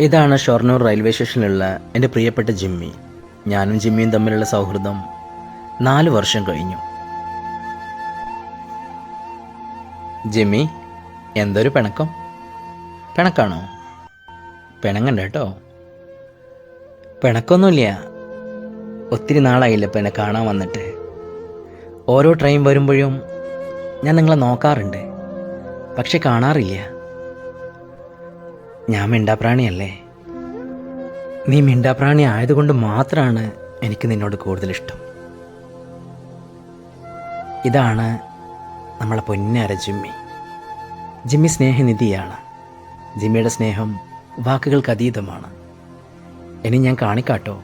ഇതാണ് ഷൊർണൂർ റെയിൽവേ സ്റ്റേഷനിലുള്ള എന്റെ പ്രിയപ്പെട്ട ജിമ്മി. ഞാനും ജിമ്മിയും തമ്മിലുള്ള സൗഹൃദം നാല് വർഷം കഴിഞ്ഞു. ജിമ്മി എന്തൊരു പിണക്കം? പിണക്കാണോ? പിണങ്ങണ്ട കേട്ടോ. പിണക്കൊന്നുമില്ല. ഒത്തിരി നാളായില്ല ഇപ്പം എന്നെ കാണാൻ വന്നിട്ട്. ഓരോ ട്രെയിൻ വരുമ്പോഴും ഞാൻ നിങ്ങളെ നോക്കാറുണ്ട്. പക്ഷെ കാണാറില്ല. ഞാൻ മിണ്ടാപ്രാണിയല്ലേ? നീ മിണ്ടാപ്രാണി ആയതുകൊണ്ട് മാത്രമാണ് എനിക്ക് നിന്നോട് കൂടുതൽ ഇഷ്ടം ഇതാണ് നമ്മളെ പൊന്നാര ജിമ്മി. ജിമ്മി സ്നേഹനിധിയാണ്. ജിമ്മിയുടെ സ്നേഹം വാക്കുകൾക്ക് അതീതമാണ്. ഇനി ഞാൻ കാണിക്കാട്ടോ.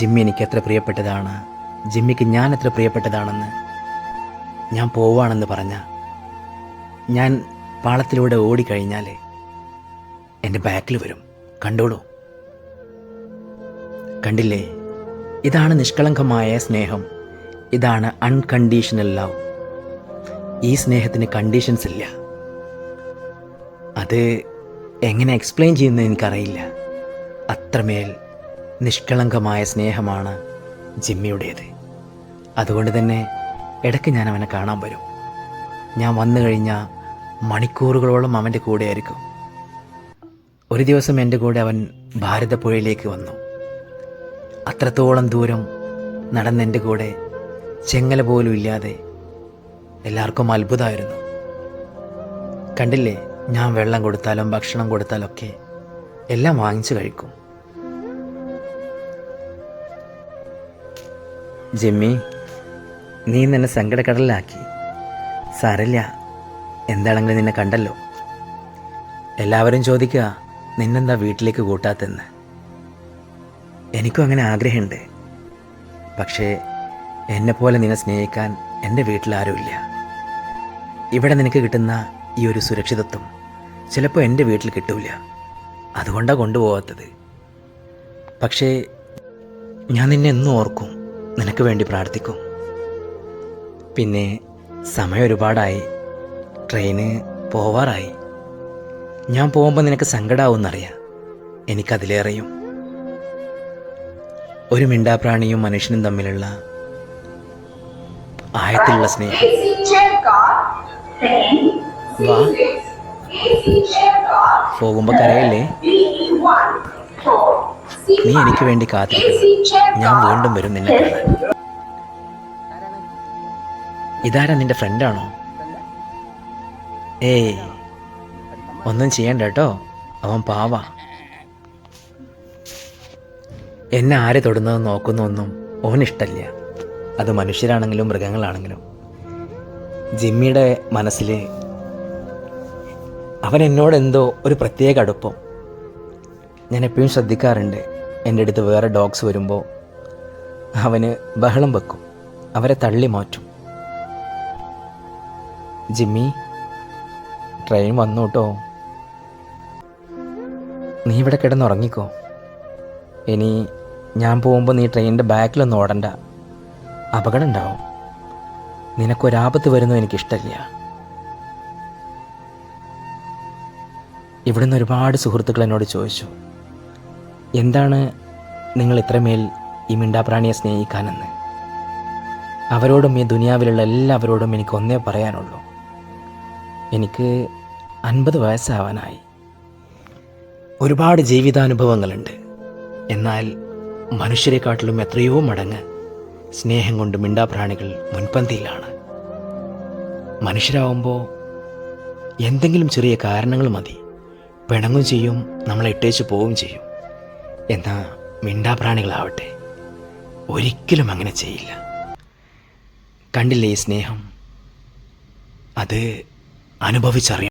ജിമ്മി എനിക്ക് എത്ര പ്രിയപ്പെട്ടതാണ്. ജിമ്മിക്ക് ഞാൻ എത്ര പ്രിയപ്പെട്ടതാണെന്ന് ഞാൻ പോവാണെന്ന് പറഞ്ഞ ഞാൻ പാളത്തിലൂടെ ഓടിക്കഴിഞ്ഞാൽ എന്റെ ബാക്കിൽ വരും. കണ്ടോളൂ. കണ്ടില്ലേ? ഇതാണ് നിഷ്കളങ്കമായ സ്നേഹം. ഇതാണ് അൺകണ്ടീഷണൽ ലവ് ഈ സ്നേഹത്തിന് കണ്ടീഷൻസ് ഇല്ല. അത് എങ്ങനെ എക്സ്പ്ലെയിൻ ചെയ്യുന്നത് എനിക്കറിയില്ല. അത്രമേൽ നിഷ്കളങ്കമായ സ്നേഹമാണ് ജിമ്മിയുടേത്. അതുകൊണ്ട് തന്നെ ഇടയ്ക്ക് ഞാൻ അവനെ കാണാൻ വരും. ഞാൻ വന്നു കഴിഞ്ഞാൽ മണിക്കൂറുകളോളം അവന്റെ കൂടെയായിരിക്കും. ഒരു ദിവസം എന്റെ കൂടെ അവൻ ഭാരതപ്പുഴയിലേക്ക് വന്നു. അത്രത്തോളം ദൂരം നടന്ന് എന്റെ കൂടെ ചെങ്ങല പോലും ഇല്ലാതെ എല്ലാവർക്കും അത്ഭുതമായിരുന്നു. കണ്ടില്ലേ ഞാൻ വെള്ളം കൊടുത്താലും ഭക്ഷണം കൊടുത്താലൊക്കെ എല്ലാം വാങ്ങിച്ചു കഴിക്കും. ജിമ്മി നീ നിന്നെ സങ്കടക്കടലിലാക്കി. സാരല്ല എന്താണെങ്കിലും നിന്നെ കണ്ടല്ലോ. എല്ലാവരും ചോദിക്കുക നിന്നെന്താ വീട്ടിലേക്ക് കൂട്ടാത്തെന്ന് എനിക്കും അങ്ങനെ ആഗ്രഹമുണ്ട്. പക്ഷേ എന്നെപ്പോലെ നിന്നെ സ്നേഹിക്കാൻ എന്റെ വീട്ടിലാരുമില്ല ഇവിടെ നിനക്ക് കിട്ടുന്ന ഈ ഒരു സുരക്ഷിതത്വം ചിലപ്പോൾ എന്റെ വീട്ടിൽ കിട്ടൂല. അതുകൊണ്ടാണ് കൊണ്ടുപോകാത്തത്. പക്ഷേ ഞാൻ നിന്നെ എന്നും ഓർക്കും. നിനക്ക് വേണ്ടി പ്രാർത്ഥിക്കും. പിന്നെ സമയം ഒരുപാടായി. ട്രെയിന് പോവാറായി. ഞാൻ പോകുമ്പോൾ നിനക്ക് സങ്കടമാവുമെന്നറിയാം എനിക്കതിലേറെയും. ഒരു മിണ്ടാപ്രാണിയും മനുഷ്യനും തമ്മിലുള്ള ആയത്തിലുള്ള സ്നേഹം. വാ. പോകുമ്പോ പോകുമ്പോൾ കരയല്ലേ നീ എനിക്ക് വേണ്ടി കാത്തിരിക്കണം. ഞാൻ വീണ്ടും വരും നിന്നെ കാണാൻ. ഇതാരാ നിന്റെ ഫ്രണ്ടാണോ? ഏയ് ഒന്നും ചെയ്യണ്ട കേട്ടോ. അവൻ പാവ. എന്നെ ആര് തൊടുന്നത് നോക്കുന്നൊന്നും ഓനിഷ്ടല്ല. അത് മനുഷ്യരാണെങ്കിലും മൃഗങ്ങളാണെങ്കിലും. ജിമ്മിയുടെ മനസ്സിൽ അവൻ എന്നോട് എന്തോ ഒരു പ്രത്യേക അടുപ്പം. ഞാൻ എപ്പോഴും ശ്രദ്ധിക്കാറുണ്ട് എന്റെ അടുത്ത് വേറെ ഡോഗ്സ് വരുമ്പോൾ അവന് ബഹളം വെക്കും. അവരെ തള്ളി മാറ്റും. ജിമ്മി ട്രെയിൻ വന്നു കേട്ടോ നീ ഇവിടെ കിടന്നുറങ്ങിക്കോ ഇനി ഞാൻ പോകുമ്പോൾ നീ ട്രെയിനിന്റെ ബാക്കിലൊന്നും ഓടണ്ട. അപകടം ഉണ്ടാവും നിനക്കൊരാപത്ത് വരുന്നു എനിക്കിഷ്ടമില്ല ഇവിടുന്ന് ഒരുപാട് സുഹൃത്തുക്കൾ എന്നോട് ചോദിച്ചു എന്താണ് നിങ്ങൾ ഇത്രമേൽ ഈ മിണ്ടാപ്രാണിയെ സ്നേഹിക്കാനെന്ന്? അവരോടും ഈ ദുനിയാവിലുള്ള എല്ലാവരോടും എനിക്ക് ഒന്നേ പറയാനുള്ളൂ. എനിക്ക് അൻപത് വയസ്സാവാനായി. ഒരുപാട് ജീവിതാനുഭവങ്ങളുണ്ട്. എന്നാൽ മനുഷ്യരെക്കാട്ടിലും എത്രയോ മടങ്ങ് സ്നേഹം കൊണ്ട് മിണ്ടാപ്രാണികൾ മുൻപന്തിയിലാണ്. മനുഷ്യരാവുമ്പോൾ എന്തെങ്കിലും ചെറിയ കാരണങ്ങൾ മതി. പിണങ്ങും ചെയ്യും നമ്മളെ ഇട്ടേച്ച് പോവുകയും ചെയ്യും. എന്നാൽ മിണ്ടാപ്രാണികളാവട്ടെ. ഒരിക്കലും അങ്ങനെ ചെയ്യില്ല. കണ്ടില്ലേ ഈ സ്നേഹം? അത് അനുഭവിച്ചറിയണം